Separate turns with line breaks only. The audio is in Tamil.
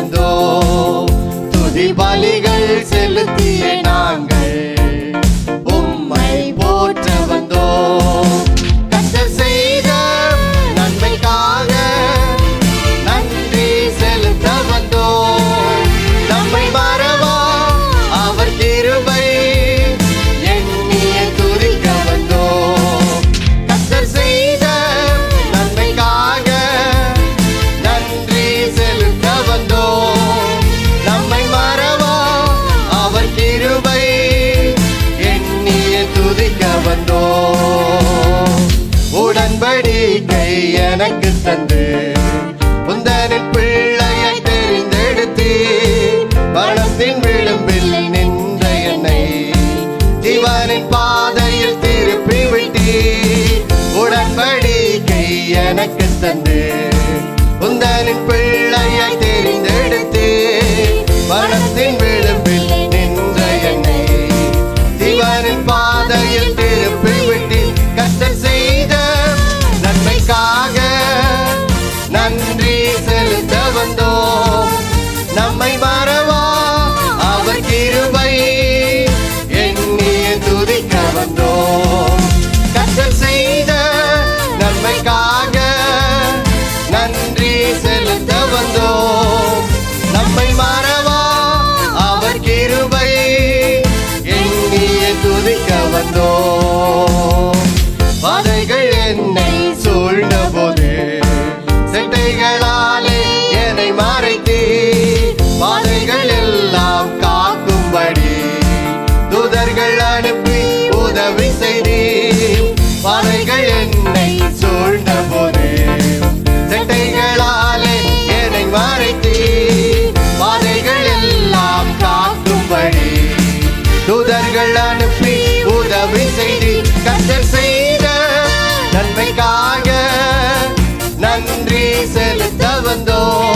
வந்தோ. துதி பலிகள் செலுத்திய நாங்கள் உடன்படிக்கை எனக்கு தந்து உந்தனின் பிள்ளையை தெரிந்தெடுத்து மனத்தின் விளிம்பில் நின்ற என்னை ஜீவனின் பாதையில் திருப்பி விட்டி உடன்படிக்கை எனக்கு தந்து நன்மைக்காக நன்றி செலுத்த வந்தோம். நம்மை மறவா அவர் கிருபை எண்ணிய துதிக்க வந்தோம். கற்றல் செய்த நன்மைக்காக நன்றி செலுத்த வந்தோம். நம்மை மறவா அவர் கிருபை எண்ணிய துதிக்க வந்தோம். தூதர்கள் அனுப்பி உதவி செய்தி கத்தர் செய்த நன்மைக்காக நன்றி செலுத்த வந்தோம்